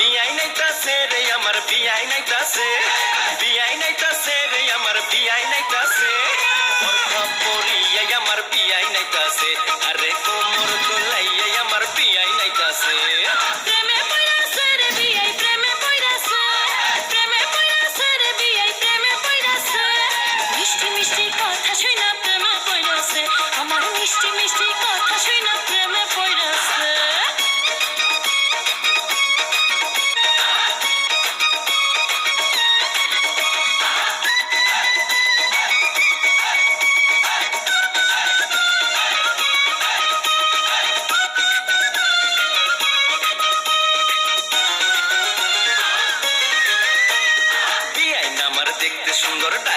বিয়াই নাইতাছে রে আমার বিয়াই নাইতাছে বিয়াই নাইতাছে রে আমার বিয়াই নাইতাছে বরখা পরিয়াই আমার বিয়াই নাইতাছে আরে কোমর দোলাইয়াই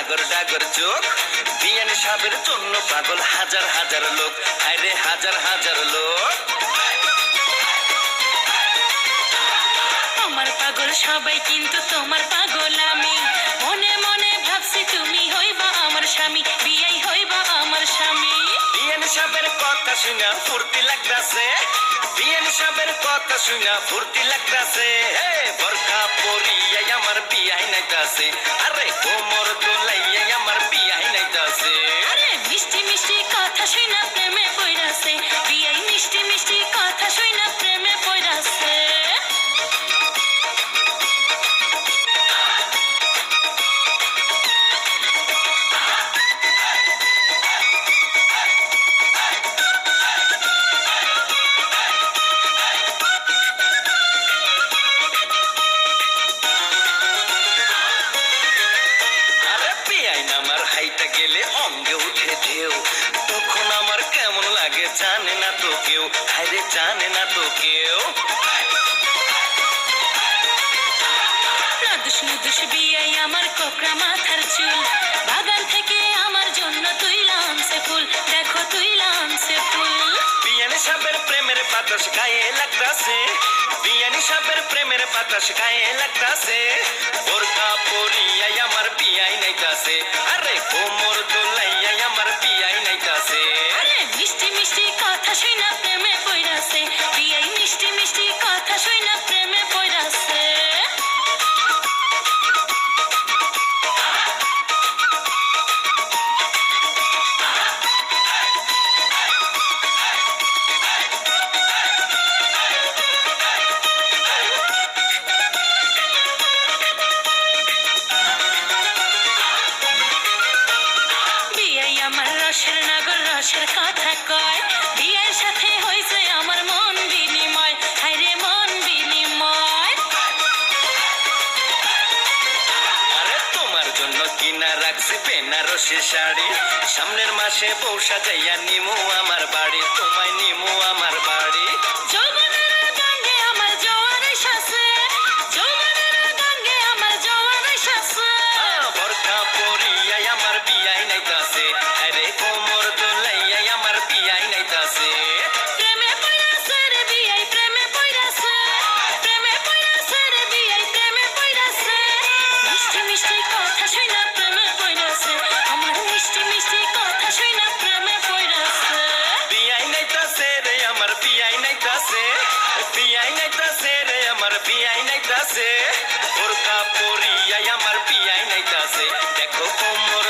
ডাগর ডাগর চোখ। বিয়ান সাবের জন্য পাগল হাজার হাজার লোক। আরে হাজার হাজার লোক। আমার পাগল সবাই কিন্তু তোমার পাগল আমি। মনে মনে ভাবছি তুমি হইবা আমার স্বামী বিয়াই হইবা আমার স্বামী। বিয়ান সাবের কথা শুনা ফুর্তি লাগতাছে। বিয়ান সাবের কথা শুনা ফুর্তি লাগতাছে। হে বরখা পরিয়াই আমার বিয়াই নাইতাছে। আরে কোমর জানে না তো কেউ আরে জানে না তো কেউ। নাদুস নুদুস বিয়াই আমার কোকড়া মাথার চুল। বাগান থেকে আমার জন্য তুইলাম সে ফুল। দেখো তুইলাম সে ফুল। বিয়ানি সাবের প্রেমের বাতাস গায়ে লাগতাছে। বিয়ানি সাবের প্রেমের বাতাস গায়ে লাগতাছে। বোরকা পরিয়াই আমার বিয়াই নাইতাছে। শুনা প্রেমে পড়াছে বিয়াই মিষ্টি মিষ্টি কথা শুনা প্রেমে পড়াছে আমার রসের নাগর রসের কিনা রাখছি বেনারসি শাড়ি। সামনের মাসে বউ সাজাইয়া নিমু আমার বাড়ি, তোমায় নিমু আমার বাড়ি। আমার বিয়াই নাইতাছে বোরকা পরিয়াই আমার বিয়াই নাইতাছে দেখো কোমর